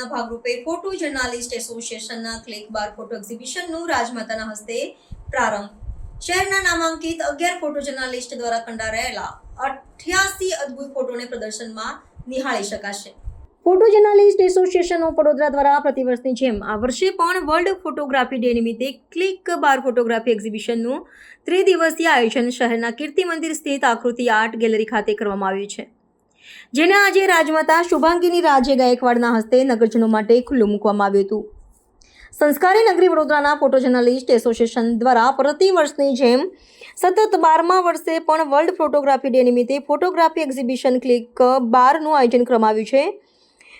ઉજવણીના ભાગરૂપે photo journalist એસોસિએશનના ક્લિક બાર ફોટો એક્ઝિબિશનનું રાજમાતાના હસ્તે પ્રારંભ. શહેરના નામાંકિત અગિયાર ફોટો જર્નાલિસ્ટ દ્વારા કંડારાયેલા અઠ્યાસી અદ્ભુત ફોટોને પ્રદર્શનમાં નિહાળી શકાશે. Photo journalist association of Vadodara દ્વારા પ્રતિવર્ષની જેમ આ વર્ષે પણ વર્લ્ડ ફોટોગ્રાફી ડે નિમિત્તે ક્લિક બાર ફોટોગ્રાફી એક્ઝિબિશનનું ત્રિદિવસીય આયોજન શહેરના કીર્તિ મંદિર સ્થિત આકૃતિ આર્ટ ગેલેરી ખાતે કરવામાં આવ્યું છે. જેને આજે રાજમાતા શુભાંગીની રાજે ગાયકવાડના હસ્તે નગરજનો માટે ખુલ્લું મૂકવામાં આવ્યું હતું. સંસ્કારી નગરી વડોદરાના ફોટો જર્નાલિસ્ટ એસોસિએશન દ્વારા પ્રતિ વર્ષની જેમ સતત બારમા વર્ષે પણ વર્લ્ડ ફોટોગ્રાફી ડે નિમિત્તે ફોટોગ્રાફી એક્ઝિબિશન ક્લિક બારનું આયોજન કરવામાં આવ્યું છે.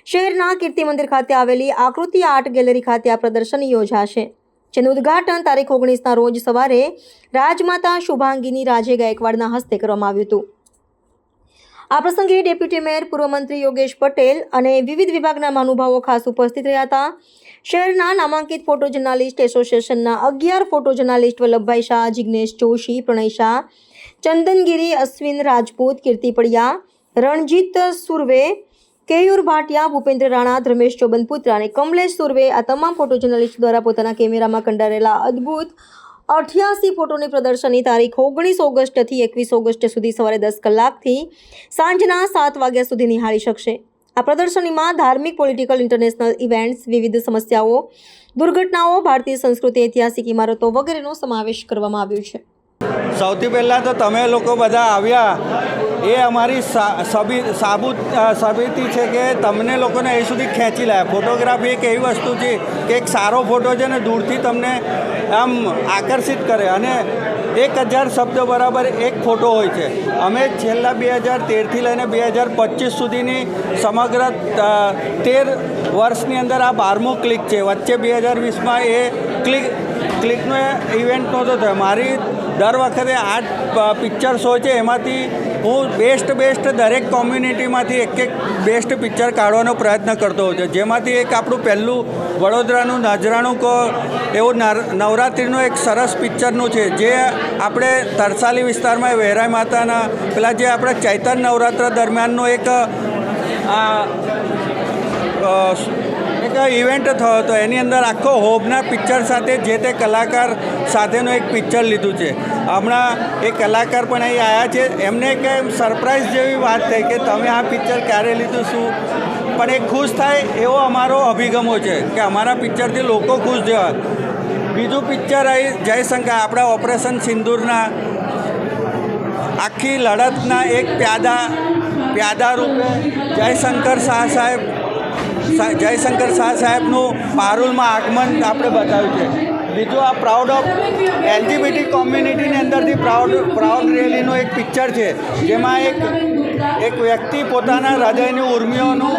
શહેરના કીર્તિ મંદિર ખાતે આવેલી આકૃતિ આર્ટ ગેલેરી ખાતે આ પ્રદર્શન યોજાશે. જેનું ઉદ્ઘાટન તારીખ ઓગણીસના રોજ સવારે રાજમાતા શુભાંગીની રાજે ગાયકવાડના હસ્તે કરવામાં આવ્યું હતું. આ પ્રસંગે ડેપ્યુટી મેયર પૂર્વ મંત્રી યોગેશ પટેલ અને વિવિધ વિભાગના મહાનુભાવો ખાસ ઉપસ્થિત રહ્યા હતા. શહેરના નામાંકિત ફોટો જર્નાલિસ્ટ એસોસિએશનના અગિયાર ફોટો જર્નાલિસ્ટ વલ્લભભાઈ શાહ, જિગ્નેશ જોશી, પ્રણય શાહ, ચંદનગીરી અશ્વિન રાજપૂત, કીર્તિ પડિયા, રણજીત સુરવે, કેયુર ભાટિયા, ભૂપેન્દ્ર રાણા, ધર્મેશ ચોબનપુત્રા અને કમલેશ સુરવે આ તમામ ફોટો જર્નાલિસ્ટ દ્વારા પોતાના કેમેરામાં કંડારેલા અદ્ભુત અઠ્યાસી ફોટોની પ્રદર્શનની તારીખ ઓગણીસ ઓગસ્ટથી એકવીસ ઓગસ્ટ સુધી સવારે દસ કલાકથી સાંજના સાત વાગ્યા સુધી નિહાળી શકશે. આ પ્રદર્શનીમાં ધાર્મિક, પોલિટિકલ, ઇન્ટરનેશનલ ઇવેન્ટ્સ, વિવિધ સમસ્યાઓ, દુર્ઘટનાઓ, ભારતીય સંસ્કૃતિ, ઐતિહાસિક ઇમારતો વગેરેનો સમાવેશ કરવામાં આવ્યો છે. સૌથી પહેલાં તો તમે લોકો બધા આવ્યા. એ અમારી સાબુત સાબિતી છે કે તમને લોકોને અહીં સુધી ખેંચી લાયા. ફોટોગ્રાફી એક એવી વસ્તુ છે કે એક સારો ફોટો છે ને દૂરથી તમને આમ આકર્ષિત કરે અને એક હજાર શબ્દ બરાબર એક ફોટો હોય છે. અમે છેલ્લા બે હજાર તેરથી લઈને બે હજાર પચીસ સુધીની સમગ્ર તેર વર્ષની અંદર આ બારમું ક્લિક છે. વચ્ચે બે હજાર વીસમાં એ ક્લિક, ક્લિકનો ઇવેન્ટ નહોતો થયો. મારી દર વખતે આઠ પિક્ચર્સ હોય છે. એમાંથી હું બેસ્ટ બેસ્ટ દરેક કોમ્યુનિટીમાંથી એક એક બેસ્ટ પિક્ચર કાઢવાનો પ્રયત્ન કરતો હોઉં છું. જેમાંથી એક આપણું પહેલું વડોદરાનું નજરાણું કો, એવું નવરાત્રિનું એક સરસ પિક્ચરનું છે. જે આપણે તરસાલી વિસ્તારમાં વેરાય માતાના, પેલા જે આપણે ચૈતન નવરાત્ર દરમિયાનનું એક, આ એક ઇવેન્ટ થયો હતો. એની અંદર આખો હોબના પિક્ચર સાથે જે તે કલાકાર સાથેનું એક પિક્ચર લીધું છે. હમણાં એ કલાકાર પણ અહીં આવ્યા છે. એમને કે સરપ્રાઈઝ જેવી વાત થઈ કે તમે આ પિક્ચર ક્યારે લીધું, શું? પણ એ ખુશ થાય એવો અમારો અભિગમો છે કે અમારા પિક્ચરથી લોકો ખુશ થયા બીજું પિક્ચર અહીં જયશંકર, આપણા ઓપરેશન સિંદૂરના આખી લડતના એક પ્યાદા પ્યાદા રૂપે જયશંકર શાહ સાહેબ જયશંકર શાહ સાહેબનું પારુલમાં આગમન આપણે બતાવ્યું છે. બીજું આ પ્રાઉડ ઓફ એલજીબીટી કોમ્યુનિટીની અંદરથી પ્રાઉડ પ્રાઉડ રેલીનું એક પિક્ચર છે. જેમાં એક એક વ્યક્તિ પોતાના હૃદયની ઉર્મિઓનું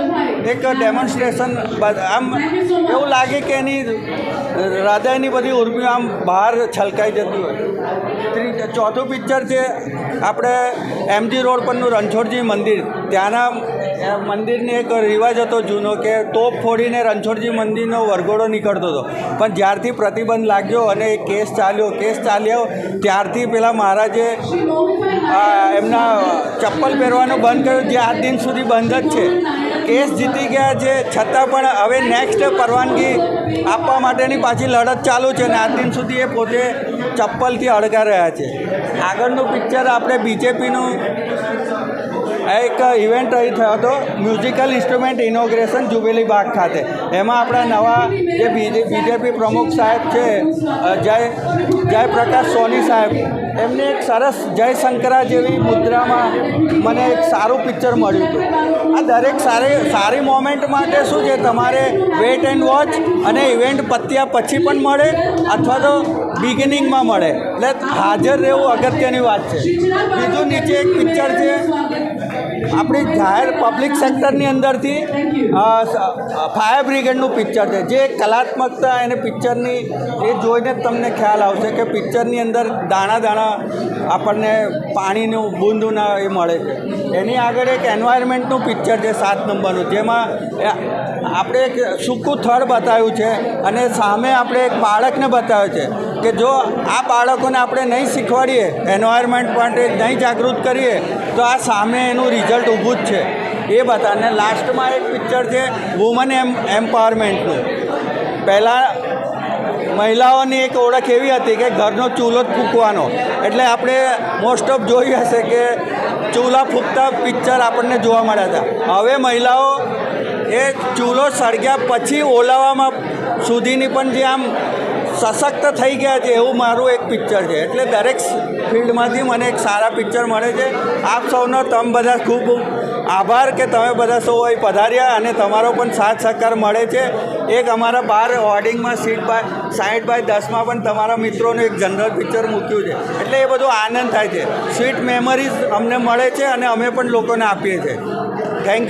એક ડેમોન્સ્ટ્રેશન આમ એવું લાગે કે એની હૃદયની બધી ઉર્મિઓ આમ બહાર છલકાઈ જતી હોય. ચોથું પિક્ચર છે આપણે એમજી રોડ પરનું રણછોડજી મંદિર. ત્યાંના મંદિરની એક રિવાજ હતો જૂનો કે તોપ ફોડીને રણછોડજી મંદિરનો વરઘોડો નીકળતો હતો. પણ જ્યારથી પ્રતિબંધ લાગ્યો અને એ કેસ ચાલ્યો કેસ ચાલ્યો, ત્યારથી પેલા મહારાજે એમના ચપ્પલ પહેરવાનું બંધ કર્યું. જે આજ દિન સુધી બંધ જ છે. કેસ જીતી ગયા છે, છતાં પણ હવે નેક્સ્ટ પરવાનગી આપવા માટેની પાછી લડત ચાલુ છે અને આજ દિન સુધી એ પોતે ચપ્પલથી અડગા રહ્યા છે. આગળનું પિક્ચર આપણે બીજેપીનું એક ઇવેન્ટ અહીં થયો હતો musical instrument inauguration Jubilee Baug ખાતે. એમાં આપણા નવા જે બીજે બીજેપી પ્રમુખ સાહેબ છે જય, જયપ્રકાશ સોની સાહેબ એમને એક સરસ જયશંકરા જેવી મુદ્રામાં મને એક સારું પિક્ચર મળ્યું હતું. આ દરેક સારી સારી મોમેન્ટ માટે શું છે, તમારે વેટ એન્ડ વોચ અને ઇવેન્ટ પત્યા પછી પણ મળે અથવા તો બિગિનિંગમાં મળે. એટલે હાજર રહેવું અગત્યની વાત છે. બીજું નીચે એક પિક્ચર છે. આપણી જાહેર પબ્લિક સેક્ટરની અંદરથી ફાયર બ્રિગેડનું પિક્ચર છે. જે કલાત્મકતા એને પિક્ચરની એ જોઈને જ તમને ખ્યાલ આવશે કે પિક્ચરની અંદર દાણા દાણા આપણને પાણીનું બૂંદના એ મળે છે. એની આગળ એક એન્વાયરમેન્ટનું પિક્ચર છે સાત નંબરનું જેમાં એ આપણે એક સૂકું થળ બતાવ્યું છે અને સામે આપણે એક બાળકને બતાવ્યો છે કે જો આ બાળકોને આપણે નહીં શીખવાડીએ એન્વાયરમેન્ટ માટે નહીં જાગૃત કરીએ તો આ સામે એનું રિઝલ્ટ ઊભું જ છે. એ બતા અને લાસ્ટમાં એક પિક્ચર છે વુમન એમ એમ્પાવરમેન્ટનું પહેલાં મહિલાઓની એક ઓળખ એવી હતી કે ઘરનો ચૂલો જ ફૂંકવાનો. એટલે આપણે મોસ્ટ ઓફ જોયું હશે કે ચૂલા ફૂંકતા પિક્ચર આપણને જોવા મળ્યા હતા. હવે મહિલાઓ એ ચૂલો સળગ્યા પછી ઓલાવામાં સુધીની પણ જે આમ સશક્ત થઈ ગયા છે એવું મારું એક પિક્ચર છે. એટલે દરેક ફિલ્ડમાંથી મને એક સારા પિક્ચર મળે છે. આપ સૌનો તમે બધા ખૂબ આભાર કે તમે બધા સૌ અહીં પધાર્યા અને તમારો પણ સાથ સહકાર મળે છે. એક અમારા બાર હોર્ડિંગમાં સીટ બાય સાઠ બાય દસમાં પણ તમારા મિત્રોનું એક જનરલ પિક્ચર મૂક્યું છે. એટલે એ બધો આનંદ થાય છે. સ્વીટ મેમરીઝ અમને મળે છે અને અમે પણ લોકોને આપીએ છીએ. Thank you